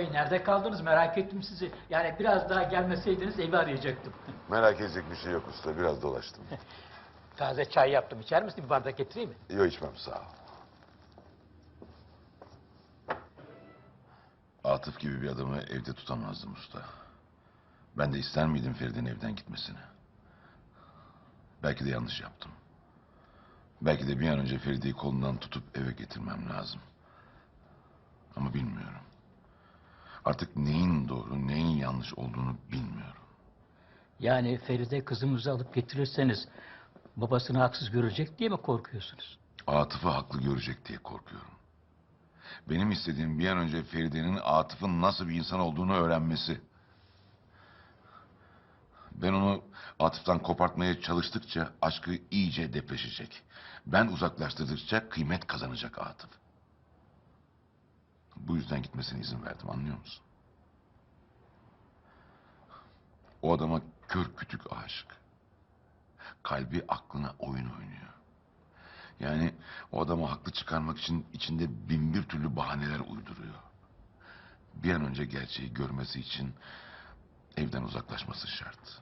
Bey nerede kaldınız merak ettim sizi. Yani biraz daha gelmeseydiniz evi arayacaktım. Merak edecek bir şey yok usta. Biraz dolaştım. Taze çay yaptım. İçer misin? Bir bardak getireyim mi? Yok içmem sağ ol. Atıf gibi bir adamı evde tutamazdım usta. Ben de ister miydim Feride'nin evden gitmesini? Belki de yanlış yaptım. Belki de bir an önce Feride'yi kolundan tutup eve getirmem lazım. Ama bilmiyorum. Artık neyin doğru, neyin yanlış olduğunu bilmiyorum. Yani Feride kızımızı alıp getirirseniz babasını haksız görecek diye mi korkuyorsunuz? Atıf'ı haklı görecek diye korkuyorum. Benim istediğim bir an önce Feride'nin Atıf'ın nasıl bir insan olduğunu öğrenmesi. Ben onu Atıf'tan kopartmaya çalıştıkça aşkı iyice depreşecek. Ben uzaklaştırdıkça kıymet kazanacak Atıf. Bu yüzden gitmesine izin verdim anlıyor musun? O adama kör kütük aşık. Kalbi aklına oyun oynuyor. Yani o adamı haklı çıkarmak için içinde bin bir türlü bahaneler uyduruyor. Bir an önce gerçeği görmesi için evden uzaklaşması şart.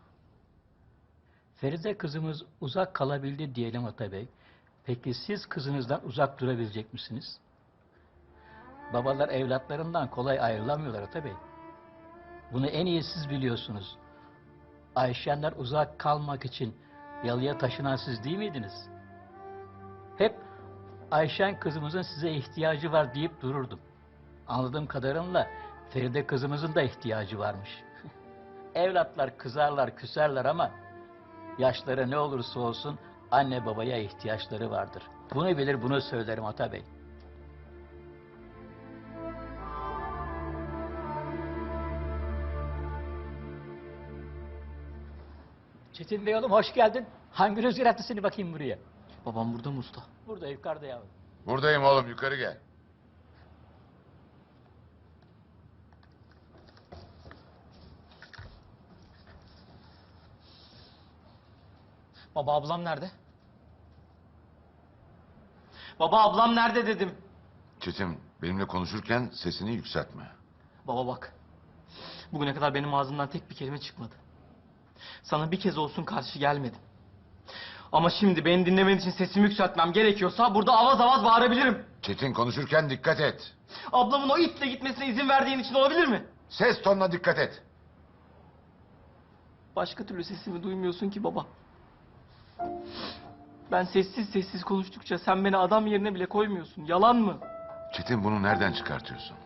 Feride kızımız uzak kalabildi diyelim Atabey. Peki siz kızınızdan uzak durabilecek misiniz? Babalar evlatlarından kolay ayrılamıyorlar Atabey. Bunu en iyi siz biliyorsunuz. Ayşenler uzak kalmak için yalıya taşınan siz değil miydiniz? Hep Ayşen kızımızın size ihtiyacı var deyip dururdum. Anladığım kadarıyla Feride kızımızın da ihtiyacı varmış. Evlatlar kızarlar, küserler ama yaşları ne olursa olsun anne babaya ihtiyaçları vardır. Bunu bilir, bunu söylerim Atabey. Çetin Bey oğlum hoş geldin. Hangi rüzgar attı seni bakayım buraya? Babam burada mı usta? Burada yukarıda yavrum. Buradayım oğlum yukarı gel. Baba ablam nerede? Baba ablam nerede dedim. Çetin benimle konuşurken sesini yükseltme. Baba bak. Bugüne kadar benim ağzımdan tek bir kelime çıkmadı. Sana bir kez olsun karşı gelmedim. Ama şimdi beni dinlemen için sesimi yükseltmem gerekiyorsa burada avaz avaz bağırabilirim. Çetin konuşurken dikkat et. Ablamın o itle gitmesine izin verdiğin için olabilir mi? Ses tonuna dikkat et. Başka türlü sesimi duymuyorsun ki baba. Ben sessiz sessiz konuştukça sen beni adam yerine bile koymuyorsun. Yalan mı? Çetin bunu nereden çıkartıyorsun?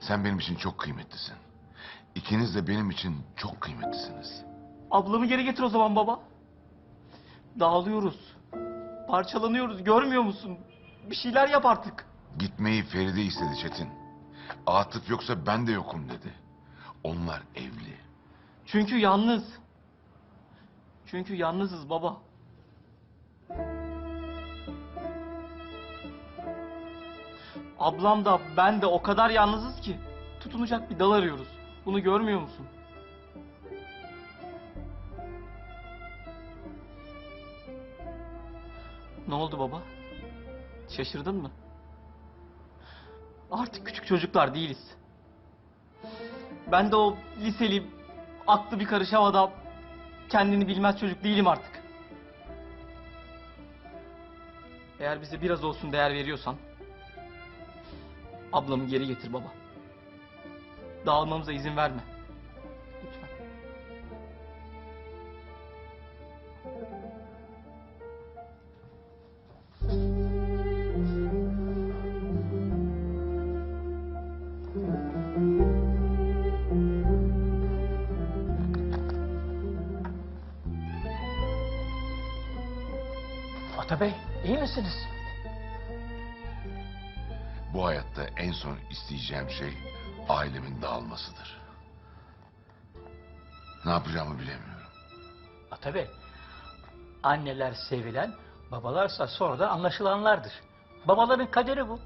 Sen benim için çok kıymetlisin. İkiniz de benim için çok kıymetlisiniz. Ablamı geri getir o zaman baba. Dağılıyoruz. Parçalanıyoruz. Görmüyor musun? Bir şeyler yap artık. Gitmeyi Feride istedi Çetin. Atıf yoksa ben de yokum dedi. Onlar evli. Çünkü yalnız. Çünkü yalnızız baba. Ablam da ben de o kadar yalnızız ki tutunacak bir dal arıyoruz. Bunu görmüyor musun? Ne oldu baba? Şaşırdın mı? Artık küçük çocuklar değiliz. Ben de o liseli, aklı bir karış havada kendini bilmez çocuk değilim artık. Eğer bize biraz olsun değer veriyorsan ablamı geri getir baba. Dağılmamıza izin verme. İsteyeceğim şey ailemin dağılmasıdır. Ne yapacağımı bilemiyorum. Atabey anneler sevilen babalarsa sonradan anlaşılanlardır. Babaların kaderi bu.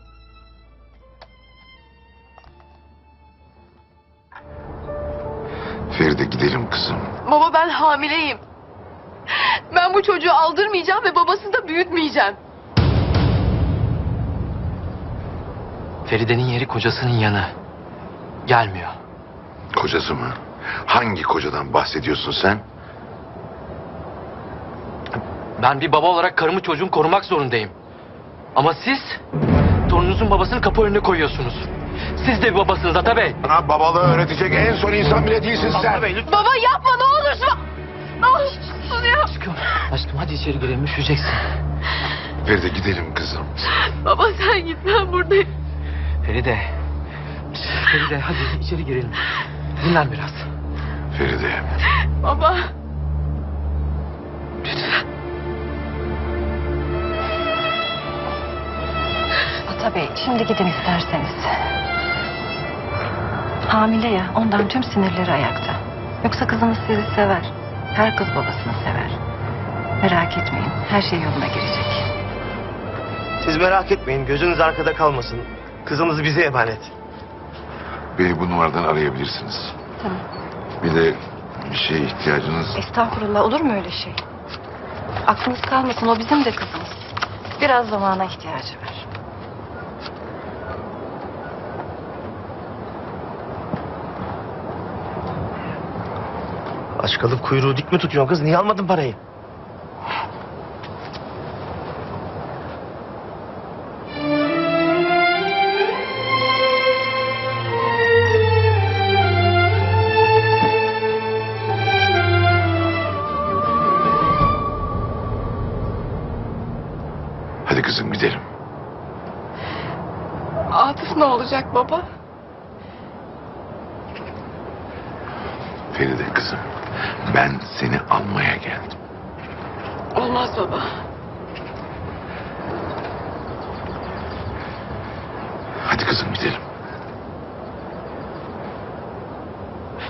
Feride gidelim kızım. Baba ben hamileyim. Ben bu çocuğu aldırmayacağım ve babasını da büyütmeyeceğim. Feride'nin yeri kocasının yanı. Gelmiyor. Kocası mı? Hangi kocadan bahsediyorsun sen? Ben bir baba olarak karımı çocuğumu korumak zorundayım. Ama siz torununuzun babasını kapı önüne koyuyorsunuz. Siz de bir babasınız Atabey. Bana babalığı öğretecek en son insan bile değilsin sen. Atabey lütfen. Baba yapma ne olursun. Ne olursun ya. Aşkım, aşkım hadi içeri girelim üşüyeceksin. Feride gidelim kızım. Baba sen git ben buradayım. Feride. Feride hadi içeri girelim. Dinlen biraz. Feride. Baba. Ata Bey, şimdi gidin isterseniz. Hamile ya, ondan tüm sinirleri ayakta. Yoksa kızınız sizi sever. Her kız babasını sever. Merak etmeyin, her şey yoluna girecek. Siz merak etmeyin. Gözünüz arkada kalmasın. Kızımız bize emanet. Beni bu numaradan arayabilirsiniz. Tamam. Bir de bir şeye ihtiyacınız... Estağfurullah, olur mu öyle şey? Aklınız kalmasın, o bizim de kızımız. Biraz zamana ihtiyacı var. Aç kalıp kuyruğu dik mi tutuyorsun kız? Niye almadın parayı?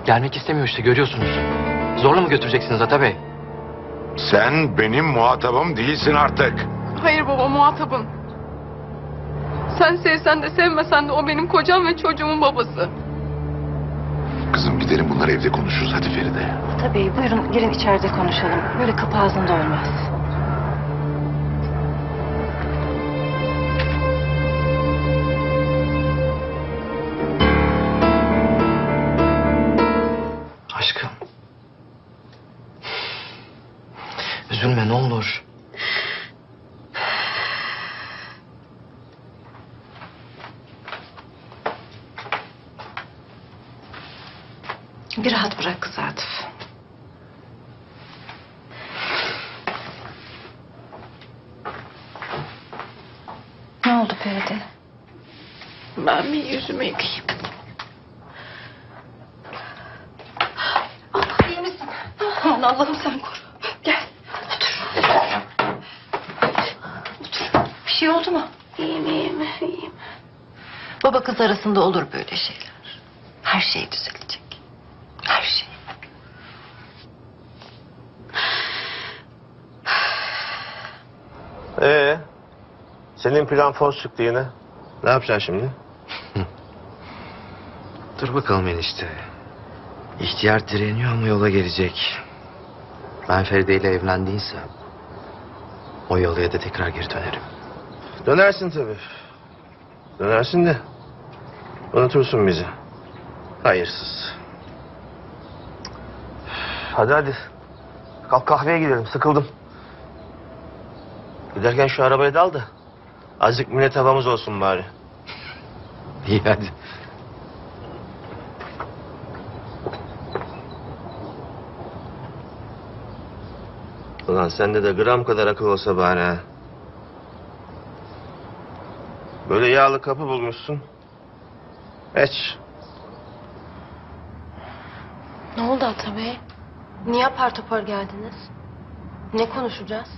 Gelmek istemiyor işte görüyorsunuz. Zorla mı götüreceksiniz Atabey? Sen benim muhatabım değilsin artık. Hayır baba muhatabım. Sen sevsen de sevmesen de o benim kocam ve çocuğumun babası. Kızım gidelim bunları evde konuşuruz. Hadi Feride. Ata Bey, buyurun girin içeride konuşalım. Böyle kapı ağzında olmaz. Bir rahat bırak kızı Atıf. Ne oldu Feride? Ben bir yüzümü yıkayayım. Allah iyi misin? Aman Allah'ım sen koru. Gel. Otur. Otur. Bir şey oldu mu? İyiyim iyiyim iyiyim. Baba kız arasında olur böyle şeyler. Her şey düzelecek. Her şey. Ee, senin plan fos çıktı yine. Ne yapacaksın şimdi? Dur bakalım enişte. İhtiyar direniyor ama yola gelecek. Ben Feride ile evlendiysem... ...o yolaya da tekrar geri dönerim. Dönersin tabii. Dönersin de. Unutursun bizi. Hayırsız. Hadi hadi. Kalk kahveye gidelim. Sıkıldım. Giderken şu arabayı da al da. Azıcık millet havamız olsun bari. İyi hadi. Ulan sende de gram kadar akıl olsa bari ha. Böyle yağlı kapı bulmuşsun. Geç. Ne oldu Ata Bey? Niye apar topar geldiniz? Ne konuşacağız?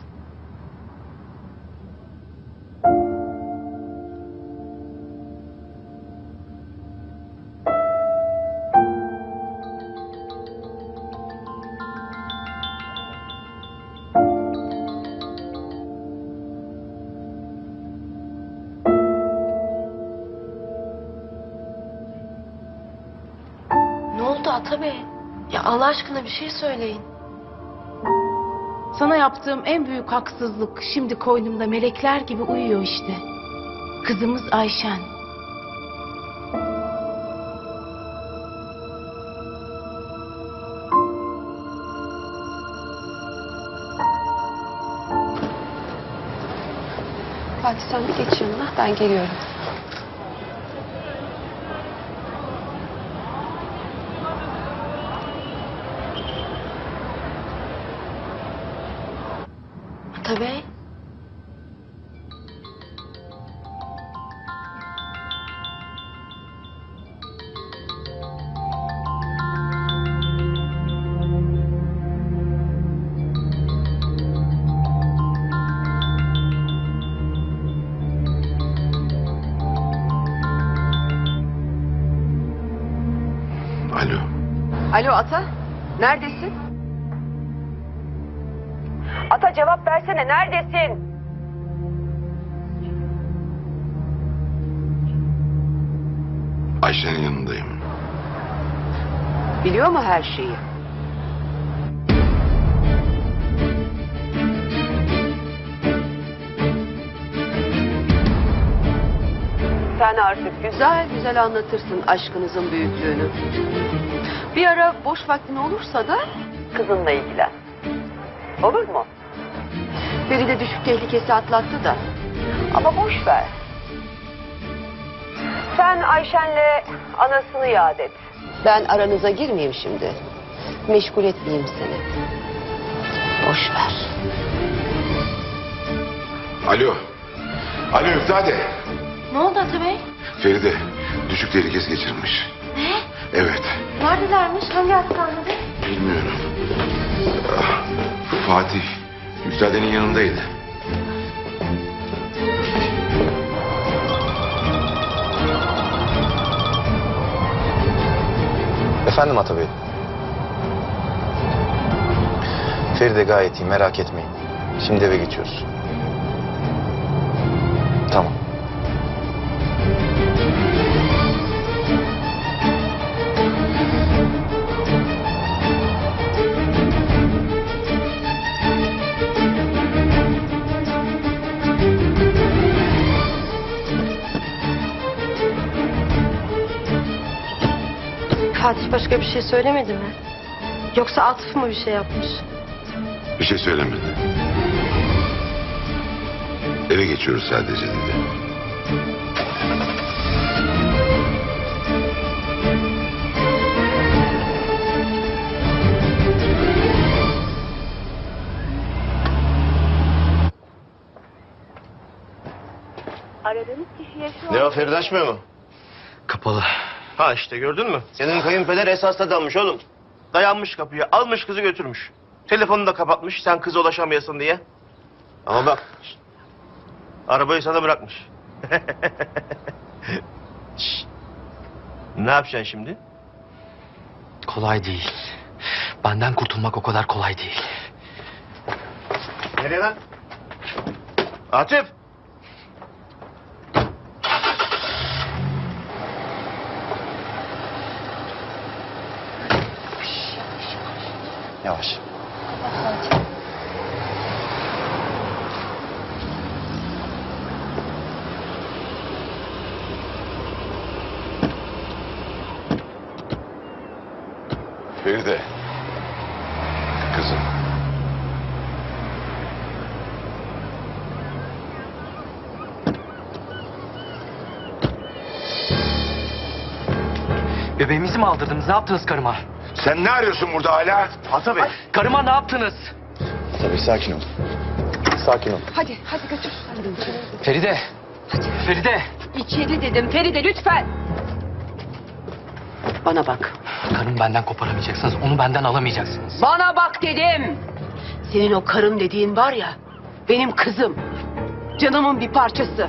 bir şey söyleyin. Sana yaptığım en büyük haksızlık şimdi koynumda melekler gibi uyuyor işte. Kızımız Ayşen. Fatih sen bir geç yanına ben geliyorum. Ata neredesin? Ata cevap versene neredesin? Ayşe'nin yanındayım. Biliyor mu her şeyi? Sen artık güzel güzel anlatırsın aşkınızın büyüklüğünü. Bir ara boş vaktin olursa da kızınla ilgilen. Olur mu? Feride düşük tehlikesi atlattı da. Ama boş ver. Sen Ayşen'le anasını yad et. Ben aranıza girmeyeyim şimdi. Meşgul etmeyeyim seni. Boş ver. Alo. Alo Üftade. Ne oldu Atabey? Feride düşük tehlikesi geçirmiş. Ne? Evet. Neredelermiş? Hangi hastanede? Bilmiyorum. Ah, Fatih Üftade'nin yanındaydı. Efendim Ata Bey. Feride gayet iyi merak etmeyin. Şimdi eve geçiyoruz. Başka bir şey söylemedi mi? Yoksa Atıf mı bir şey yapmış? Bir şey söylemedi. Eve geçiyoruz sadece dedi. Ne o Feride açmıyor mu? Kapalı. Ha işte gördün mü? Senin kayınpeder esasla dalmış oğlum. Dayanmış kapıya, almış kızı götürmüş. Telefonunu da kapatmış sen kıza ulaşamayasın diye. Ama bak, arabayı sana bırakmış. Şşt, ne yapacaksın şimdi? Kolay değil. Benden kurtulmak o kadar kolay değil. Nereye lan? Atif! Yavaş. Feride. Kızım. Bebeğimizi mi aldırdınız? Ne yaptınız karıma? Sen ne arıyorsun burada hala? Ata Bey. Karıma ne yaptınız? Tabii sakin ol. Sakin ol. Hadi hadi götür. Hadi. Feride. Feride. İçeri dedim Feride lütfen. Bana bak. Karımı benden koparamayacaksınız. Onu benden alamayacaksınız. Bana bak dedim. Senin o karım dediğin var ya. Benim kızım. Canımın bir parçası.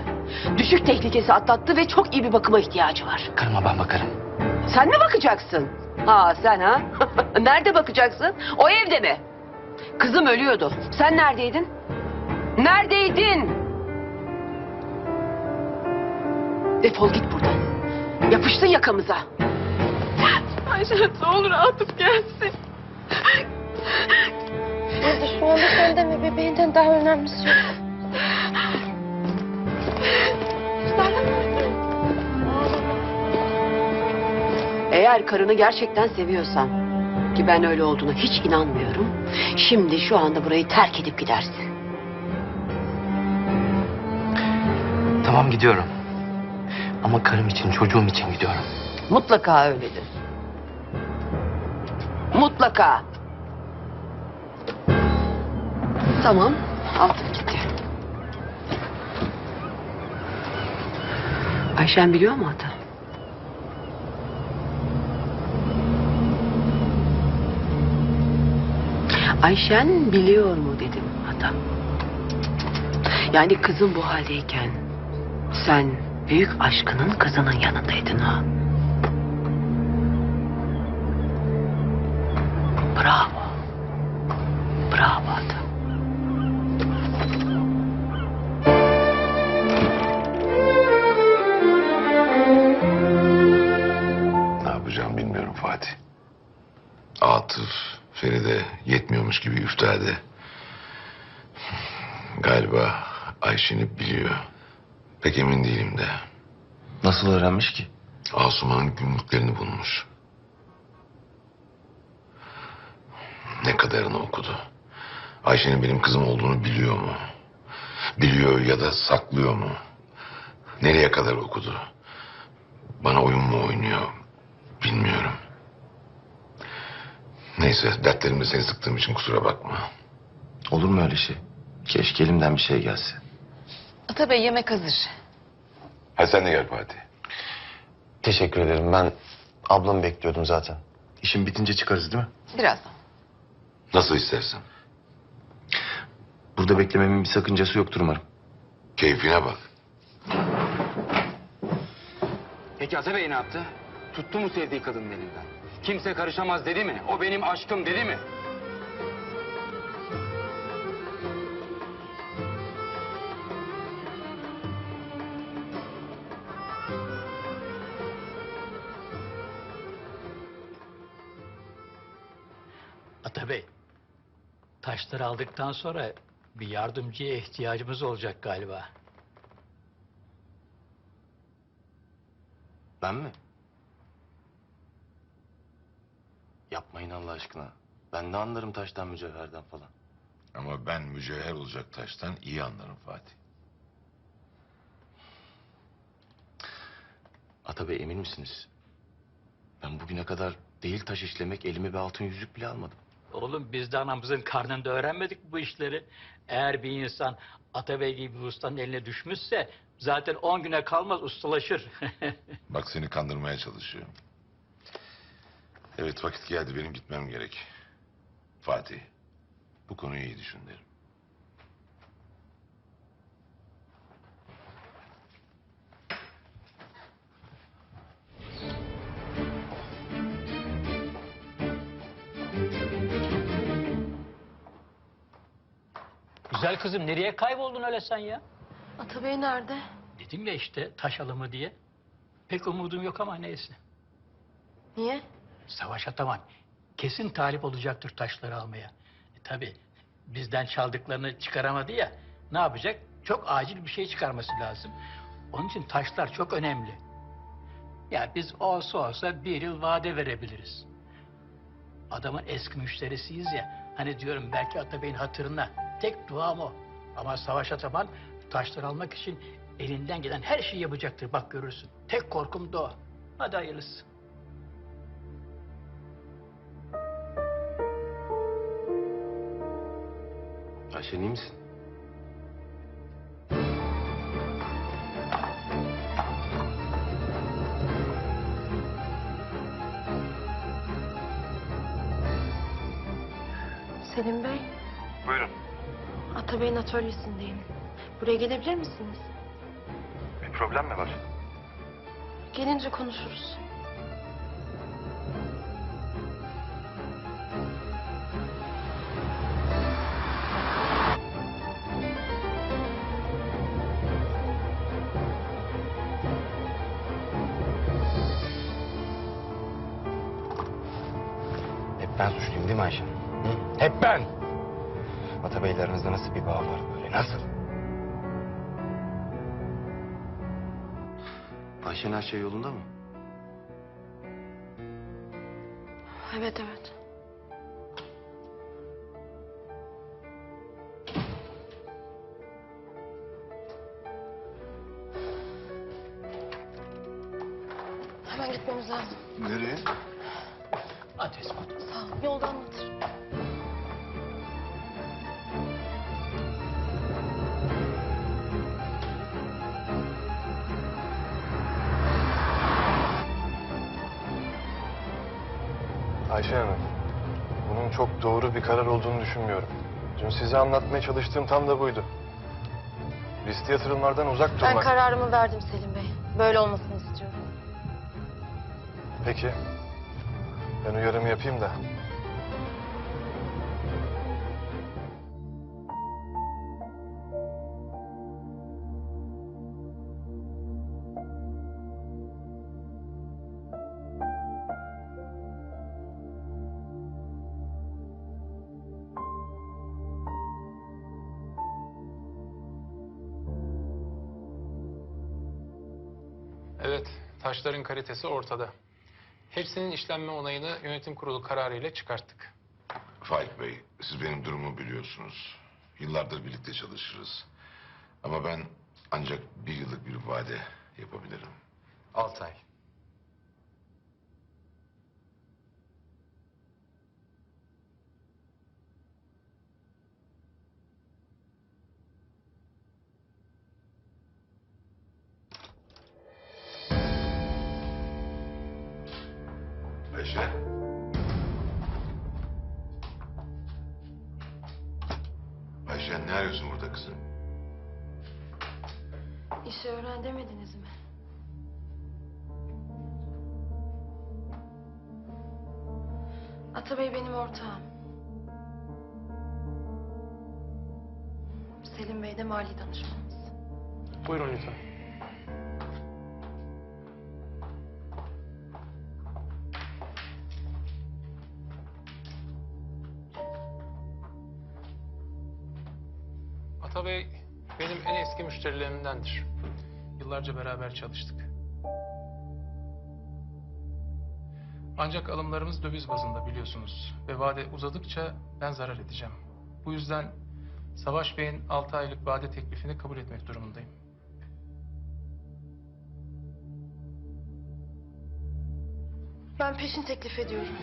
Düşük tehlikesi atlattı ve çok iyi bir bakıma ihtiyacı var. Karıma ben bakarım. Sen mi bakacaksın? Ha sen ha? Nerede bakacaksın? O evde mi? Kızım ölüyordu. Sen neredeydin? Neredeydin? Defol git buradan. Yapıştın yakamıza. Ayşe ne olur Atıf gelsin. Şu anda senden ve bebeğinden daha önemlisi yok. Eğer karını gerçekten seviyorsan ki ben öyle olduğunu hiç inanmıyorum. Şimdi şu anda burayı terk edip gidersin. Tamam gidiyorum. Ama karım için, çocuğum için gidiyorum. Mutlaka öyledir. Mutlaka. Tamam. Altıp gitti. Ayşen biliyor mu ata? Ayşen biliyor mu dedim ata. Yani kızım bu haldeyken sen büyük aşkının kızının yanındaydın ha. Bravo. Bravo ata. Ne yapacağım bilmiyorum Fatih. Atıf, Feride yetmiyormuş gibi üftade. Galiba Ayşen'i biliyor. Pek emin değilim de. Nasıl öğrenmiş ki? Asuman'ın günlüklerini bulmuş. Ne kadarını okudu? Ayşe'nin benim kızım olduğunu biliyor mu? Biliyor ya da saklıyor mu? Nereye kadar okudu? Bana oyun mu oynuyor? Bilmiyorum. Neyse dertlerimle seni sıktığım için kusura bakma. Olur mu öyle şey? Keşke elimden bir şey gelse. Ata Bey yemek hazır. Hadi sen de gel Fatih. Teşekkür ederim. Ben ablamı bekliyordum zaten. İşim bitince çıkarız değil mi? Birazdan. Nasıl istersen. Burada beklememin bir sakıncası yoktur umarım. Keyfine bak. Peki Ata Bey ne yaptı? Tuttu mu sevdiği kadının elinden? Kimse karışamaz dedi mi? O benim aşkım dedi mi? Atabey, taşları aldıktan sonra bir yardımcıya ihtiyacımız olacak galiba. Ben mi? Yapmayın Allah aşkına. Ben de anlarım taştan mücevherden falan. Ama ben mücevher olacak taştan iyi anlarım Fatih. Ata Bey emin misiniz? Ben bugüne kadar değil taş işlemek elime bir altın yüzük bile almadım. Oğlum biz de anamızın karnında öğrenmedik bu işleri. Eğer bir insan Atabey gibi bir ustanın eline düşmüşse zaten 10 güne kalmaz ustalaşır. Bak seni kandırmaya çalışıyor. Evet vakit geldi benim gitmem gerek. Fatih bu konuyu iyi düşün derim. Güzel kızım nereye kayboldun öyle sen ya? Ata Bey nerede? Dedim ya işte taş alımı diye. Pek umudum yok ama neyse. Niye? Savaş Ataman kesin talip olacaktır taşları almaya. E, tabii bizden çaldıklarını çıkaramadı ya. Ne yapacak? Çok acil bir şey çıkarması lazım. Onun için taşlar çok önemli. Ya biz olsa olsa bir yıl vade verebiliriz. Adamın eski müşterisiyiz ya. Hani diyorum belki Atabey'in hatırına. Tek duam o. Ama Savaş Ataman taşları almak için elinden gelen her şeyi yapacaktır. Bak görürsün. Tek korkum da o. Hadi hayırlısı. Ayşen iyi misin? Selim Bey. Buyurun. Ata Bey'in atölyesindeyim. Buraya gelebilir misiniz? Bir problem mi var? Gelince konuşuruz. Mi Ayşe? Hı? Hep ben. Ata Bey'le aranızda nasıl bir bağ var böyle? Nasıl? Ayşen her şey yolunda mı? Evet evet. Bu. Sağ ol. Yolda anlatırım. Ayşe Hanım, bunun çok doğru bir karar olduğunu düşünmüyorum. Dün size anlatmaya çalıştığım tam da buydu. Riskli yatırımlardan uzak Ben durmak. kararımı verdim Selim Bey. Böyle olmasını istiyorum. Peki. Ben uyarımı yapayım da. Evet, taşların kalitesi ortada. Hepsinin işlenme onayını yönetim kurulu kararıyla çıkarttık. Faik Bey, siz benim durumumu biliyorsunuz. Yıllardır birlikte çalışırız. Ama ben ancak bir yıllık bir vade yapabilirim. Altı ay. Atabey benim ortağım. Selim Bey de mali danışmanımız. Buyurun lütfen. Atabey benim en eski müşterilerimdendir. Yıllarca beraber çalıştık. Ancak alımlarımız döviz bazında biliyorsunuz ve vade uzadıkça ben zarar edeceğim. Bu yüzden Savaş Bey'in 6 aylık vade teklifini kabul etmek durumundayım. Ben peşin teklif ediyorum.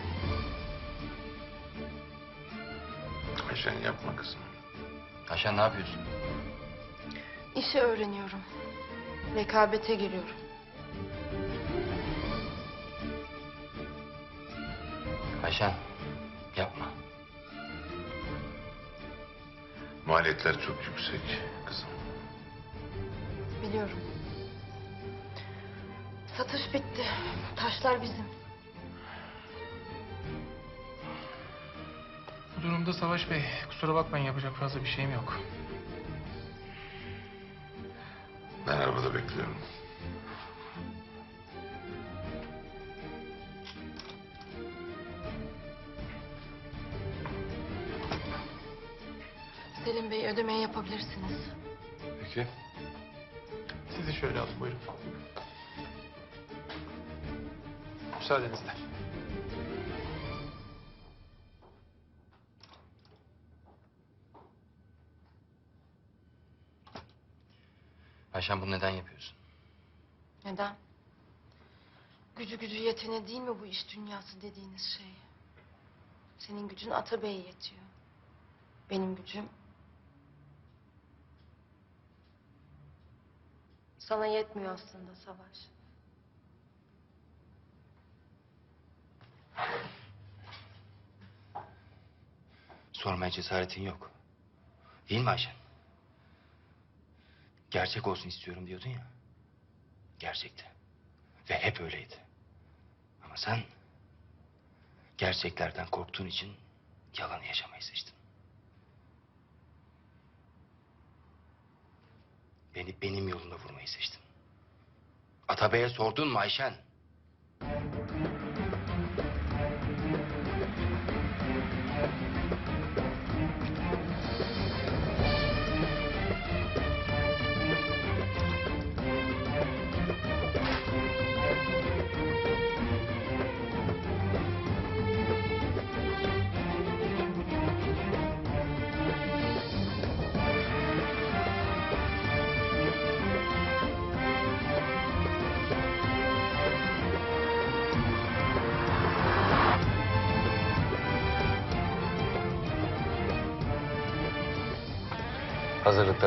Ayşen yapma kızım. Ayşen ne yapıyorsun? İşi öğreniyorum. Rekabete giriyorum. Ayşen yapma. Maliyetler çok yüksek kızım. Biliyorum. Satış bitti. Taşlar bizim. Bu durumda Savaş Bey kusura bakmayın yapacak fazla bir şeyim yok. Ben arabada bekliyorum. Müsaadenizle. Ayşen bunu neden yapıyorsun? Neden? Gücü gücü yetene değil mi bu iş dünyası dediğiniz şey? Senin gücün Atabey'e yetiyor. Benim gücüm... Sana yetmiyor aslında Savaş. Sormaya cesaretin yok. Değil mi Ayşen? Gerçek olsun istiyorum diyordun ya. Gerçekti. Ve hep öyleydi. Ama sen gerçeklerden korktuğun için yalanı yaşamayı seçtin. Beni benim yolumda vurmayı seçtin. Atabey'e sordun mu Ayşen?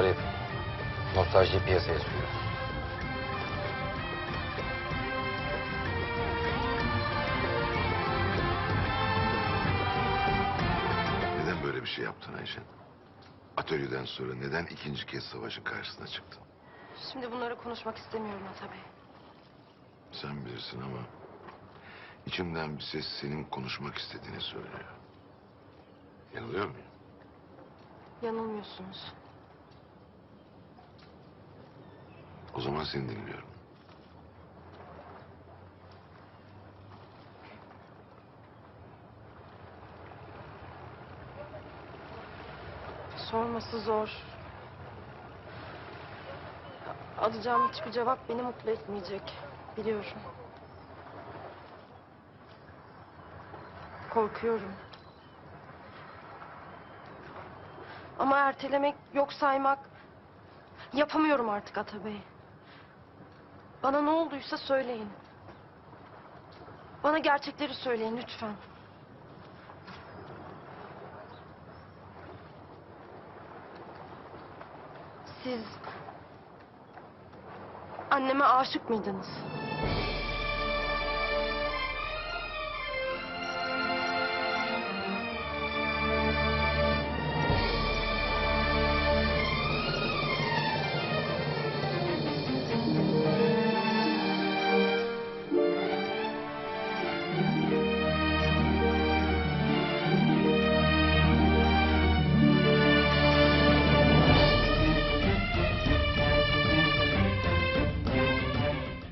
Yapın. Nostaljiyi piyasaya sürüyoruz. Neden böyle bir şey yaptın Ayşen? Atölyeden sonra neden ikinci kez savaşın karşısına çıktın? Şimdi bunları konuşmak istemiyorum Ata Bey. Sen bilirsin ama içimden bir ses senin konuşmak istediğini söylüyor. Yanılıyor muyum? Yanılmıyorsunuz. O zaman seni dinliyorum. Sorması zor. Alacağım hiçbir cevap beni mutlu etmeyecek. Biliyorum. Korkuyorum. Ama ertelemek, yok saymak... Yapamıyorum artık Atabey. Bana ne olduysa söyleyin. Bana gerçekleri söyleyin lütfen. Siz anneme aşık mıydınız?